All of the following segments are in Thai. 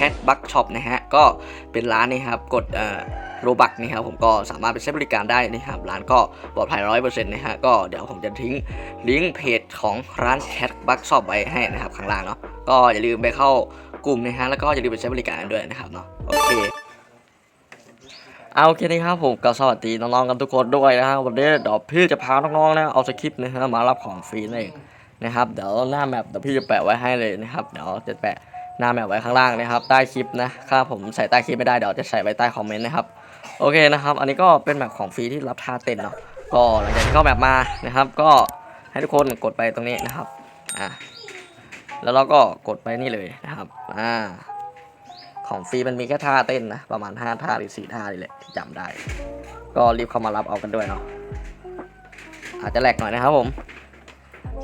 Cat Bug Shop นะฮะ ก็เป็นร้านนี่ครับ กดเอ่อโรบักนี่ครับผมก็สามารถไปใช้บริการได้นะครับ ร้านก็ปลอดภัยร้อยเปอร์เซ็นต์นะฮะ ก็เดี๋ยวผมจะทิ้งลิงก์เพจของร้าน Cat Bug Shop ไว้ให้นะครับข้างล่างเนาะ ก็อย่าลืมไปเข้ากลุ่มนะฮะ แล้วก็อย่าลืมไปใช้บริการด้วยนะครับเนาะ โอเคเอาโอเคนะครับผมก็สวัสดีน้องๆกันทุกคนด้วยนะฮะวันนี้เดี๋ยวพี่จะพาน้องๆนะเอาสคริปต์นะฮะมารับของฟรีนั่นเองนะครับเดี๋ยวหน้าแมปเดี๋ยวพี่จะแปะไว้ให้เลยนะครับเดี๋ยวจะแปะ หน้าแมปไว้ข้างล่างนะครับ ใต้คลิปนะถ้าผมใส่ใต้คลิปไม่ได้เดี๋ยวจะใส่ไว้ใต้คอมเมนต์นะครับโอเคนะครับ อันนี้ก็เป็นแมปของฟรีที่รับท่าเต้นเนาะก็หลังจากที่เข้าแมปมานะครับ ก็ให้ทุกคนกดไปตรงนี้นะครับอะแล้วเราก็กดไปนี่เลยนะครับอ่าของฟรีมันมีแค่ท่าเต้นนะประมาณ 5 ท่าหรือ4ท่านี่แหละที่จำได้ ก็รีบเข้ามารับเอากันด้วยเนาะอาจจะแหลกหน่อยนะครับผม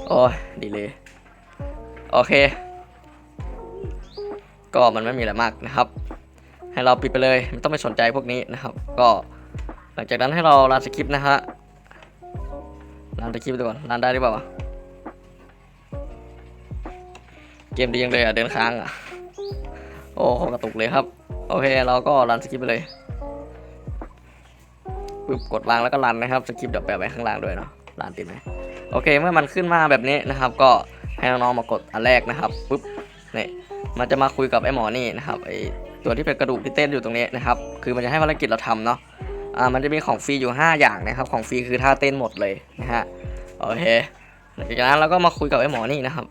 โอ้ยดีเลย โอเค ก็มันไม่มีอะไรมากนะครับ ให้เราปิดไปเลยไม่ต้องไปสนใจพวกนี้นะครับ ก็หลังจากนั้นให้เรารันสคริปต์นะฮะรันสคริปต์ดูก่อนรันได้หรือเปล่าวะเกมดียังเลยอะเดินค้างอะโอ้กระตุกเลยครับ โอเคเราก็รันสคริปต์ไปเลยปึ๊บกดวางแล้วก็รันนะครับสคริปต์เดี๋ยวแปะไว้ข้างล่างด้วยเนาะรันติดไหมโอเคเมื่อมันขึ้นมาแบบนี้นะครับ ก็ให้น้องๆมากดอันแรกนะครับปึ๊บนี่ มันจะมาคุยกับไอ้หมอนี่นะครับไอ้ตัวที่เป็นกระดูกที่เต้นอยู่ตรงนี้นะครับคือมันจะให้ภารกิจเราทำเนาะอ่ามันจะมีของฟรีอยู่ 5 อย่างนะครับของฟรีคือท่าเต้นหมดเลยนะฮะโอเคหลังจากนั้นเราก็มาคุยกับไอ้หมอนี่นะครับ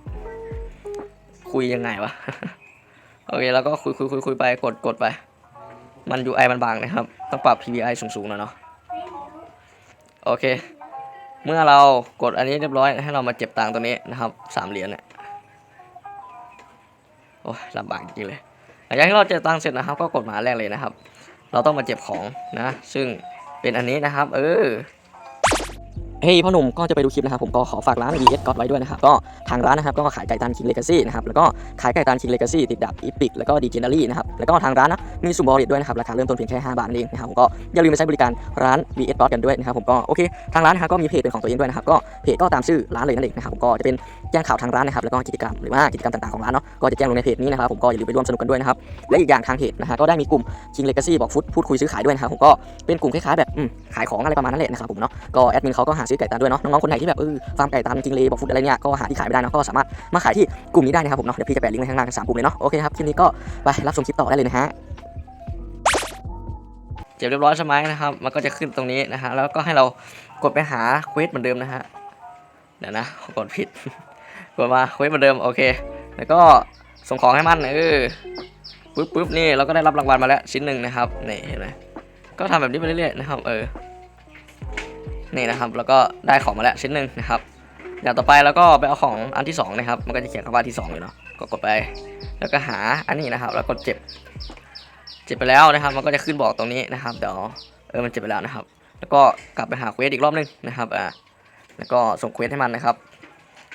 คุยยังไงวะโอเคแล้วก็คุยคุยคุยคุยไปกดกดไป มัน UI มันบางนะครับ ต้องปรับ PVI สูงๆหน่อยเนาะโอเค เมื่อเรากดอันนี้เรียบร้อยให้เรามาเจ็บตังตัวนี้นะครับสามเหรียญเนี่ย โอ้ลำบากจริงเลยหลังจากที่เราเจ็บตังค์เสร็จนะครับ ก็กดหมาแรกเลยนะครับ เราต้องมาเจ็บของนะ ซึ่งเป็นอันนี้นะครับ เออ เฮ้ยพ่อหนุ่มก็จะไปดูคลิปนะครับผมก็ขอฝากร้าน VS God ไว้ด้วยนะครับก็ทางร้านนะครับก็ขายไก่ตัน King Legacy นะครับแล้วก็ขายไก่ตัน King Legacy ติดดับ Epic แล้วก็ Legendary นะครับแล้วก็ทางร้านนะมีสุ่มบอลเลตด้วยนะครับราคาเริ่มต้นเพียงแค่5บาทเองนะครับผมก็อย่าลืมไปใช้บริการร้าน VS God กันด้วยนะครับผมก็โอเคทางร้านนะครับก็มีเพจเป็นของตัวเองด้วยนะครับก็เพจก็ตามชื่อร้านเลยนั่นเองนะครับผมก็จะเป็นแจ้งข่าวทางร้านนะครับแล้วก็กิจกรรมหรือว่ากิจกรรมต่างๆของร้านเนาะก็จะแจ้งลงในเพจนี้นะครับผมก็อย่าลืมไปร่วมสนุกกันด้วยนะครับและอีกอย่างทางเพจนะฮะก็ได้มีกลุ่ม King Legacy บอกฟุตพูดคุยซื้อขายด้วยนะครับผมก็เป็นกลุ่มคล้ายๆแบบ ขายของอะไรประมาณนั้นแหละนะครับผมเนาะก็แอดมินเขาก็หาซื้อไก่ตันด้วยเนาะน้องๆคนไหนที่แบบเออฟาร์มไก่ตันจริงเลยบอกฟุตอะไรเนี่ยก็หาที่ขายไม่ได้เนาะก็สามารถมาขายที่กลุ่มนี้ได้นะครับผมเนาะเดี๋ยวพี่จะแปะลิงก์ไว้ข้างล่างสามกลุ่มเลยเนาะโอเคครับคลิปนี้ก็ไปรับชมคลิปต่อได้เลยนะฮะเจ็บเรียบร้อยใช่ไหมนะครับ มันก็จะขึ้นตรงนี้นะฮะ แล้วก็ให้เรากดไปหาเควสเหมือนเดิมนะฮะ เดี๋ยวนะกดผิด กดมาเควสเหมือนเดิมโอเค แล้วก็ส่งของให้มันเออปุ๊บปุ๊บนี่เราก็ได้รับรางวัลมาแล้วชิ้นหนึ่งนะครับ นี่เห็นไหม ก็ทำแบบนี้ไปเรื่อยๆนะครับ เออ นี่นะครับ แล้วก็ได้ของมาแล้วชิ้นหนึ่งนะครับ อย่างต่อไปแล้วก็ไปเอาของอันที่สองนะครับ มันก็จะเขียนคำว่าที่สองอยู่เนาะ ก็กดไป แล้วก็หาอันนี้นะครับ แล้วกดเจ็บ เจ็บไปแล้วนะครับ มันก็จะขึ้นบอกตรงนี้นะครับ เดี๋ยว เออ มันเจ็บไปแล้วนะครับ แล้วก็กลับไปหาเควสอีกรอบหนึงนะครับ อ่า แล้วก็ส่งเควสให้มันนะครับ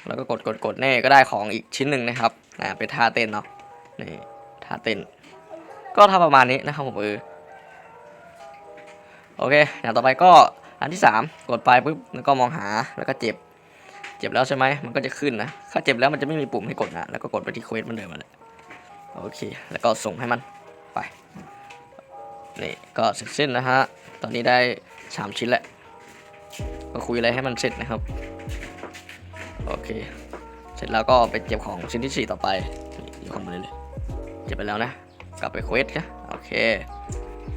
แล้วก็กดกดกดนี่ก็ได้ของอีกชิ้นหนึ่งนะครับ อ่า เป็นท่าเต้นเนาะ นี่ท่าเต้น ก็ทำประมาณนี้นะครับผมเออ โอเคอย่างต่อไปก็อันที่ 3 กดไปปุ๊บแล้วก็มองหาแล้วก็เจ็บ เจ็บแล้วใช่ไหมมันก็จะขึ้นนะถ้าเจ็บแล้วมันจะไม่มีปุ่มให้กดนะแล้วก็กดไปที่เควสมันเดิมมาเลยโอเค แล้วก็ส่งให้มันไปนี่ก็เสร็จสิ้นนะฮะตอนนี้ได้ 3 ชิ้นแล้วก็คุยอะไรให้มันเสร็จนะครับโอเค เสร็จแล้วก็ไปเจ็บของชิ้นที่ 4 ต่อไปนี่อยู่ข้างบนเลยเลยเจ็บไปแล้วนะ กลับไปเควสนะโอเค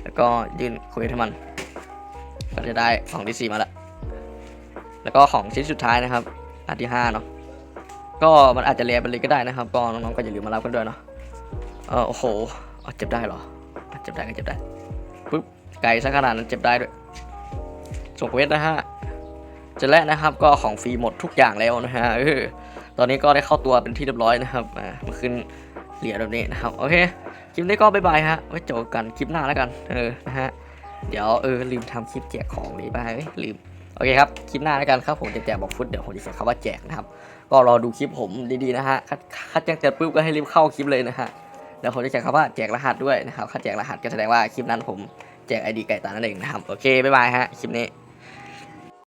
แล้วก็ยื่นเควสให้มัน ก็จะได้ของที่4มาละแล้วก็ของชิ้นสุดท้ายนะครับ อันที่5เนาะก็มันอาจจะเลียไปเลยก็ได้นะครับ ก็น้องๆก็อย่าลืมมารับกันด้วยเนาะเออโอ้โหเจ็บได้เหรอเจ็บได้ก็เจ็บได้ปุ๊บไกลซะขนาดนั้นเจ็บได้ด้วยส่งเวทนะฮะเจะแล้วนะครับก็ของฟรีหมดทุกอย่างแล้วนะฮะตอนนี้ก็ได้เข้าตัวเป็นที่เรียบร้อยนะครับมาขึ้นเหรียญแบบนี้นะครับโอเคคลิปนี้ก็บายบายฮะไว้เจอกันคลิปหน้าแล้วกันเออนะฮะ เดี๋ยวเออลืมทำคลิปแจกของเลยไปลืมโอเคครับคลิปหน้าแล้วกันครับผมจะแจกบอกฟุตเดี๋ยวผมจะใส่คำว่าแจกนะครับก็รอดูคลิปผมดีๆนะฮะคัดคัดแจ้งเตือนปุ๊บก็ให้รีบเข้าคลิปเลยนะฮะเดี๋ยวผมจะแจกคำว่าแจกรหัสด้วยนะครับถ้าแจกรหัสก็แสดงว่าคลิปนั้นผมแจกไอดีไก่ตานั่นเองนะครับโอเคบ๊ายบายฮะคลิปนี้